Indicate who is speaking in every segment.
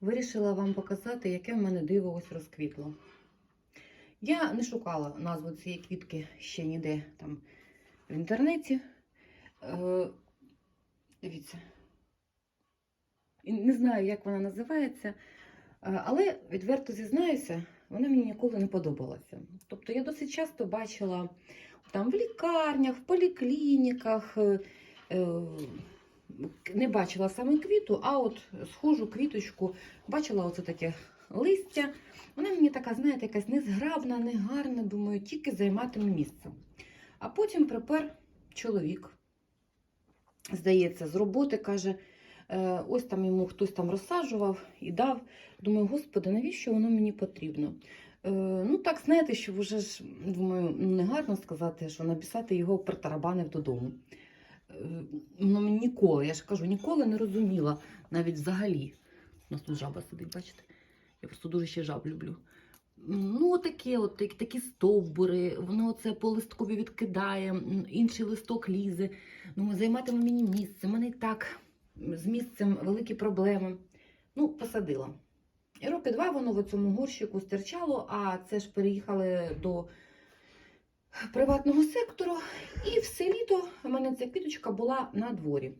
Speaker 1: Вирішила вам показати, яке в мене диво ось розквітло. Я не шукала назву цієї квітки ще ніде там в інтернеті. Е, дивіться. Не знаю, як вона називається, е, але відверто зізнаюся, вона мені ніколи не подобалася. Тобто я досить часто бачила там в лікарнях, в поліклініках. е, е, Не бачила саме квіту, а от схожу квіточку, бачила оце таке листя. Вона мені така, знаєте, якась незграбна, негарна, думаю, тільки займатиме місце. А потім припер чоловік, здається, з роботи каже, е, ось там йому хтось там розсаджував і дав. Думаю, господи, навіщо воно мені потрібно? Е, ну, так, знаєте, що вже ж, думаю, ну, не гарно сказати, що написати його притарабанив додому. Е, мені ніколи, я ж кажу, ніколи не розуміла, навіть взагалі. У нас тут жаба сидить, бачите? Я просто дуже ще жаб люблю. Ну, таке, от, такі, такі стовбури, воно це по листкові відкидає, інший листок лізе. Ну, займатиме мені місце. У мене і так з місцем великі проблеми. Ну, посадила. І роки два воно в цьому горщику стирчало, а це ж переїхали до приватного сектору. І все літо в мене ця квіточка була на дворі.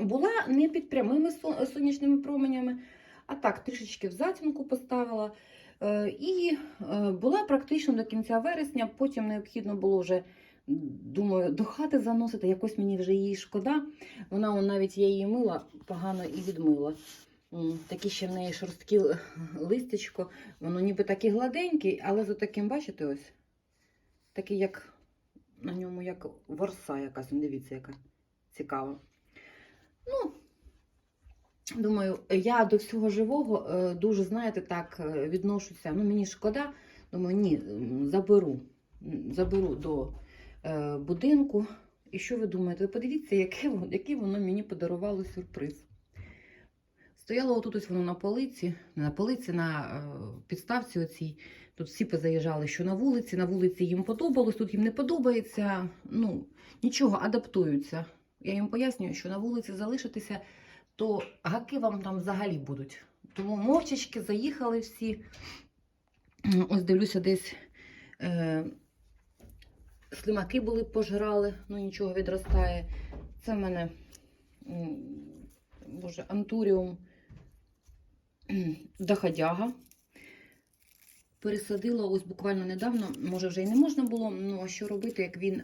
Speaker 1: Була не під прямими сонячними променями, а так трішечки в затінку поставила. Е, І е, була практично до кінця вересня, потім необхідно було вже, думаю, до хати заносити. Якось мені вже її шкода. Вона навіть я її мила, погано і відмила. Такі ще в неї шорсткі л- листячко, воно ніби таке гладеньке, але за таким, бачите, ось такий, як на ньому як ворса якась. Дивіться, яка цікава. Ну, думаю, я до всього живого е, дуже, знаєте, так е, відношуся. Ну, мені шкода. Думаю, ні, заберу. Заберу до е, будинку. І що ви думаєте? Ви подивіться, яке, який воно мені подарувало сюрприз. Стояло отут ось воно на полиці, не на полиці, на підставці оцій. Тут всі позаїжджали, що на вулиці. На вулиці їм подобалось, тут їм не подобається. Ну, нічого, адаптуються. Я їм пояснюю, що на вулиці залишитися, то гаки вам там взагалі будуть. Тому мовчачки заїхали всі. Ось дивлюся, десь е, слимаки були пожрали, ну нічого відростає. Це в мене боже, антуріум доходяга. Пересадила ось буквально недавно, може вже й не можна було, ну а що робити, як він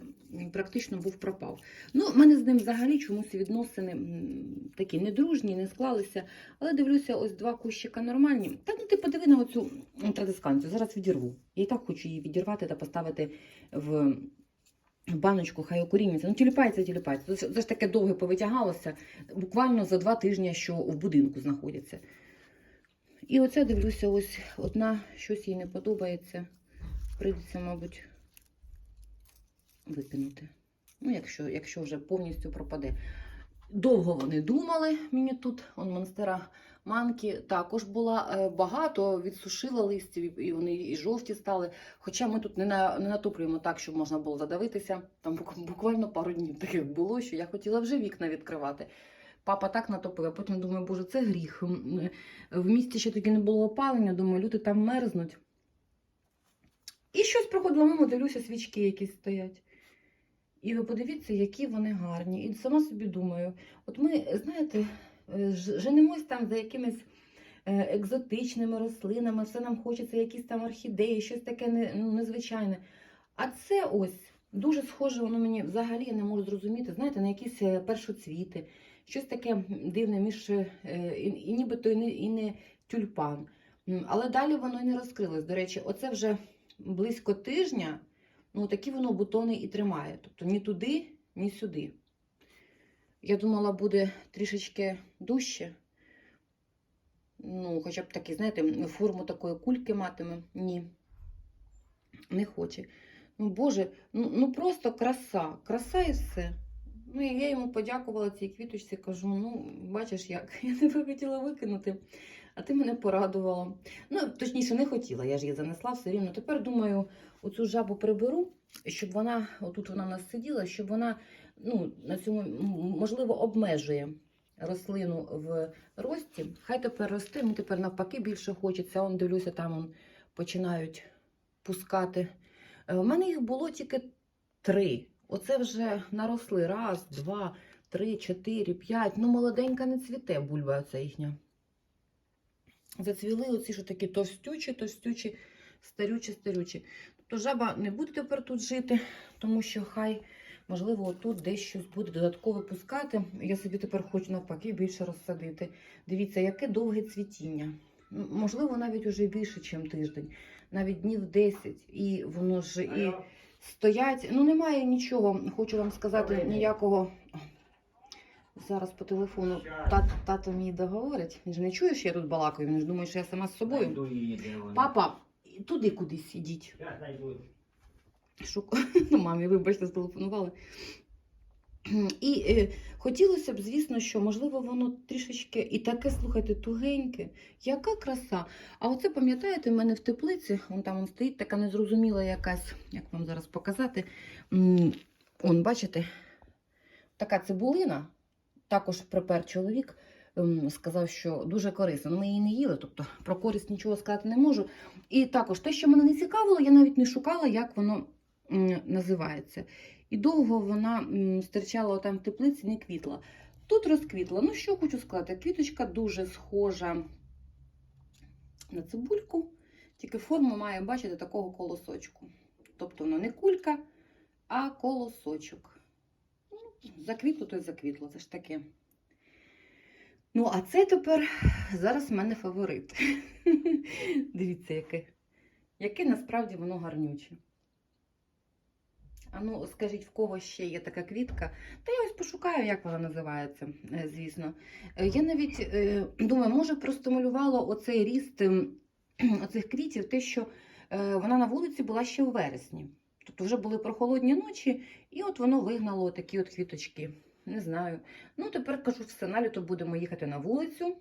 Speaker 1: практично був пропав. Ну, в мене з ним взагалі чомусь відносини такі недружні, не склалися. Але дивлюся, ось два кущика нормальні. Та ну ти подиви на оцю традисканцію, зараз відірву. Я і так хочу її відірвати та поставити в баночку, хай окорінюється. Ну, тіліпається, тіліпається. Це ж таке довге повитягалося, буквально за два тижні, що в будинку знаходяться. І оце дивлюся, ось одна, щось їй не подобається. Прийдеться, мабуть, викинути. Ну, якщо, якщо вже повністю пропаде. Довго вони думали, мені тут, он монстера манки також була е, багато, відсушила листів, і вони і жовті стали. Хоча ми тут не, на, не натоплюємо так, щоб можна було задавитися. Там буквально пару днів таких було, що я хотіла вже вікна відкривати. Папа так натопив, а потім думаю, боже, це гріх. В місті ще тоді не було опалення, думаю, люди там мерзнуть. І щось проходило мимо, дивлюся, свічки якісь стоять. І ви подивіться, які вони гарні. І сама собі думаю, от ми, знаєте, е, ж- женемось там за якимись е, екзотичними рослинами, все нам хочеться якісь там орхідеї, щось таке ну, незвичайне. А це ось дуже схоже, воно мені взагалі я не можу зрозуміти, знаєте, на якісь е, першоцвіти, щось таке дивне між е, і, нібито і не, і не тюльпан. Але далі воно і не розкрилось. До речі, оце вже близько тижня, ну такі воно бутони і тримає. Тобто ні туди, ні сюди. Я думала, буде трішечки дужче. Ну, хоча б такі, знаєте, форму такої кульки матиме. Ні. Не хоче. Ну, Боже, ну, ну просто краса. Краса і все. Ну, і я йому подякувала цій квіточці, кажу: ну, бачиш як, я тебе хотіла викинути, а ти мене порадувала. Ну, точніше, не хотіла, я ж її занесла все рівно. Тепер думаю, оцю жабу приберу, щоб вона, отут вона в нас сиділа, щоб вона, ну, на цьому, можливо, обмежує рослину в рості. Хай тепер росте, мені тепер навпаки більше хочеться. Он дивлюся, там он починають пускати. Е, У мене їх було тільки три. Оце вже наросли. Раз, два, три, чотири, п'ять. Ну, молоденька не цвіте бульба оця їхня. Зацвіли оці що такі товстючі, товстючі, старючі, старючі. Тобто жаба не буде тепер тут жити, тому що хай, можливо, отут десь щось буде додатково пускати. Я собі тепер хочу навпаки більше розсадити. Дивіться, яке довге цвітіння. Можливо, навіть уже більше, ніж тиждень, навіть днів 10. І воно ж і стоять. Ну, немає нічого, хочу вам сказати, ніякого. Зараз по телефону тат, тато мій договорить. Він же не чує, що я тут балакаю, він ж думає, що я сама з собою. Папа, туди кудись ідіть. Шук... Ну, мамі, вибачте, зателефонували. І е, хотілося б, звісно, що можливо воно трішечки і таке, слухайте, тугеньке. Яка краса. А оце, пам'ятаєте, в мене в теплиці, вон там он стоїть така незрозуміла якась, як вам зараз показати. Он, бачите, така цибулина, також припер чоловік. ем, Сказав, що дуже корисно. Ну, Ми її не їли, тобто про користь нічого сказати не можу. І також те, що мене не цікавило, я навіть не шукала, як воно називається. І довго вона стирчала там в теплиці, не квітла. Тут розквітла. Ну, що хочу сказати, квіточка дуже схожа на цибульку, тільки форму має, бачите, такого колосочку. Тобто воно не кулька, а колосочок. Ну, заквітло, то й заквітло, це ж таке. Ну, а це тепер зараз в мене фаворит. Дивіться, яке. Яке насправді воно гарнюче. А ну, скажіть, в кого ще є така квітка? Та я ось пошукаю, як вона називається, е, звісно. Е, Я навіть е, думаю, може простимулювало оцей ріст ем, оцих квітів, те, що вона на вулиці була ще у вересні. Тобто вже були прохолодні ночі, і от воно вигнало такі от квіточки. Не знаю. Ну, тепер кажу, все, на літо будемо їхати на вулицю.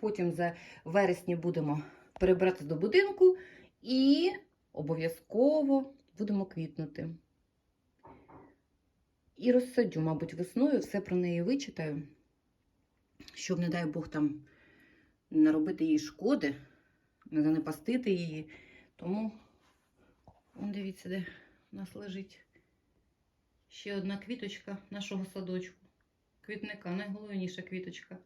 Speaker 1: Потім за вересні будемо перебиратися до будинку і обов'язково будемо квітнути. І розсадю, мабуть, весною, все про неї вичитаю, щоб, не дай Бог, там наробити їй шкоди, не занепастити її. Тому, он дивіться, де у нас лежить ще одна квіточка нашого садочку. Квітника, найголовніша квіточка.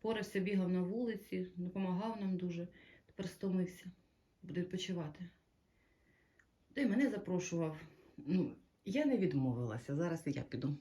Speaker 1: Порався, бігав на вулиці, допомагав нам дуже. Тепер стомився, буде відпочивати. Та й мене запрошував. Ну, я не відмовилася, зараз я піду.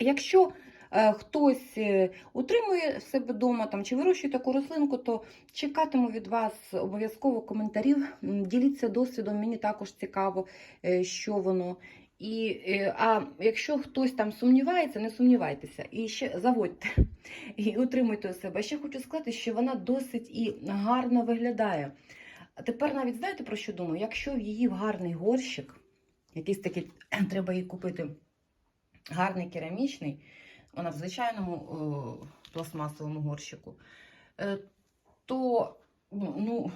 Speaker 1: Якщо е, хтось е, утримує себе вдома там, чи вирощує таку рослинку, то чекатиму від вас обов'язково коментарів. Діліться досвідом, мені також цікаво, е, що воно. І, е, а якщо хтось там сумнівається, не сумнівайтеся. І ще заводьте і утримуйте у себе. Ще хочу сказати, що вона досить і гарно виглядає. А тепер навіть знаєте про що думаю? Якщо в її гарний горщик, якийсь такий, треба їй купити гарний керамічний, вона в звичайному о, пластмасовому горщику, е, то ну, ну,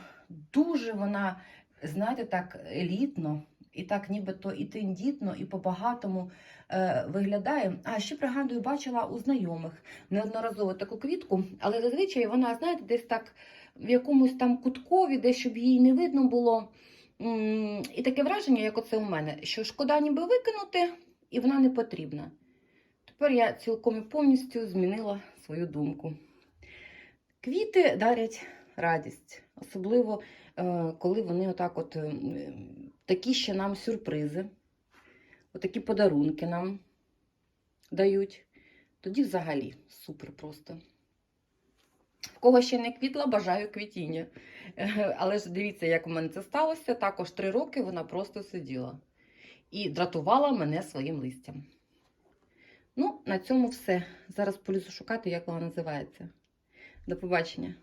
Speaker 1: дуже вона, знаєте, так елітно. І так нібито і тендітно, і по-багатому е, виглядає. А ще пригадую, бачила у знайомих неодноразово таку квітку, але зазвичай вона, знаєте, десь так в якомусь там куткові, де щоб її не видно було. І таке враження, як оце у мене, що шкода ніби викинути, і вона не потрібна. Тепер я цілком і повністю змінила свою думку. Квіти дарять радість, особливо е, коли вони отак от е, такі ще нам сюрпризи, отакі подарунки нам дають. Тоді взагалі супер просто. В кого ще не квітла, бажаю квітіння. Е, Але ж дивіться, як у мене це сталося. Також три роки вона просто сиділа і дратувала мене своїм листям. Ну, на цьому все. Зараз полізу шукати, як вона називається. До побачення.